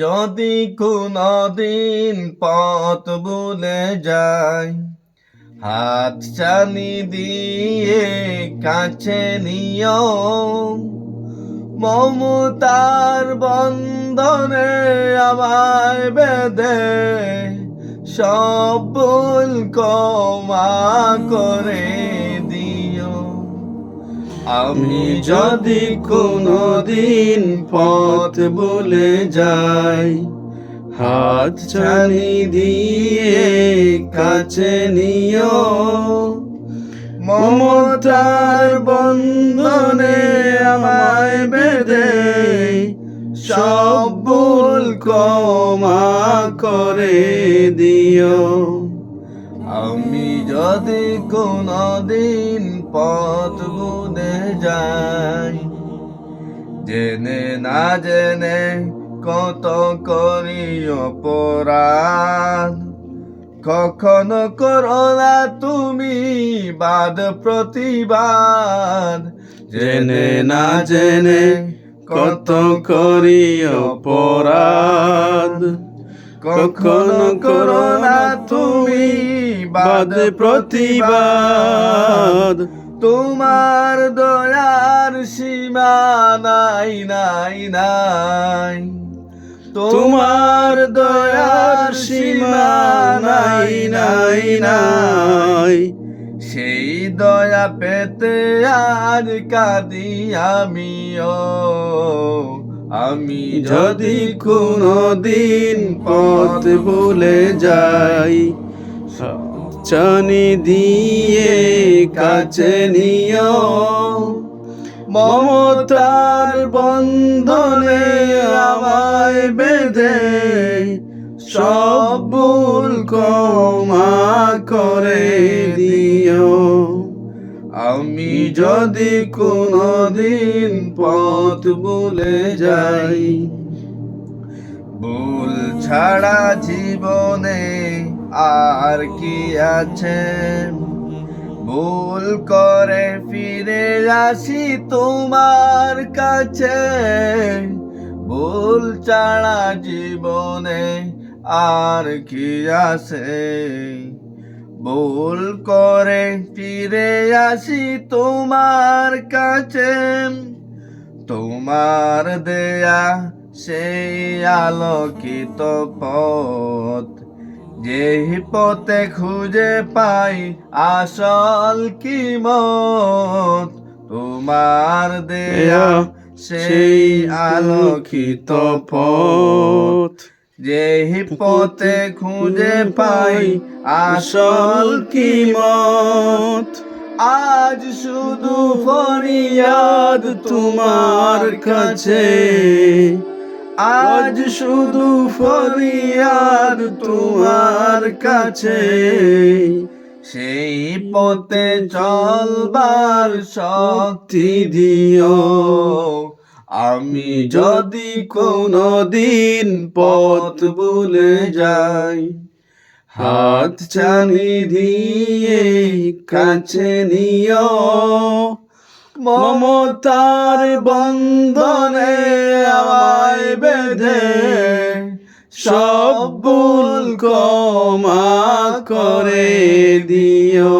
যদি কোনদিন পথ ভুলে যাই, হাত চানি দিয়ে কাছে নিও। মমতার বন্ধনে আমায় বেঁধে, সব ভুল ক্ষমা করে আমি যদি কোনদিন পথ বলে যাই, হাত ছানি দিয়ে কাছে নিও। মমতার বন্ধনে আমায় বেঁধে, সব ভুল ক্ষমা করে দিও। যদি কোনদিন পথ বুঝে যাই, জেনে না জেনে কত করি অপরাধ। কখনো করো না তুমি বাদ প্রতিবাদ। জেনে না জেনে কত করি অপরাধ। কখনো করো না তুমি বাদ প্রতিবাদ। তোমার দয়ার সীমা নাই নাই নাই। তোমার দয়ার সীমা নাই নাই নাই। সেই দয়া পেতে আর কাঁদি আমিও। আমি যদি কোনো দিন পথ ভুলে যাই চানি দিয়ে কাছে নিও মমতার বন্ধনে আমায় বেঁধে সব ভুল ক্ষমা করে দিও আমি যদি কোনদিন পথ ভুলে যাই, ভুল ছাড়া জীবনে আর কি আছে? ভুল করে ফিরে আসি তোমার কাছে। ভুল ছাড়া জীবনে আর কি আছে? ভুল করে ফিরে আসি তোমার কাছে। তোমার দেয়া সেই আলোকিত পথ। যে পথে খুঁজে পাই আসল কি মত তোমার দেয়া সেই আলোকিত পথ। যে পথে খুঁজে পাই আসল কি মত আজ শুধু ফরিয়াদ তোমার কাছে। আজ শুধু ফরিয়াদ তোমার কাছে। সেই পথে চলবার শক্তি দিও। আমি যদি কোনো দিন পথ ভুলে যাই, হাত চানি দিয়ে কাছে নিও। মমতার বন্ধনে আমায় বেঁধে সব ভুল ক্ষমা করে দিও।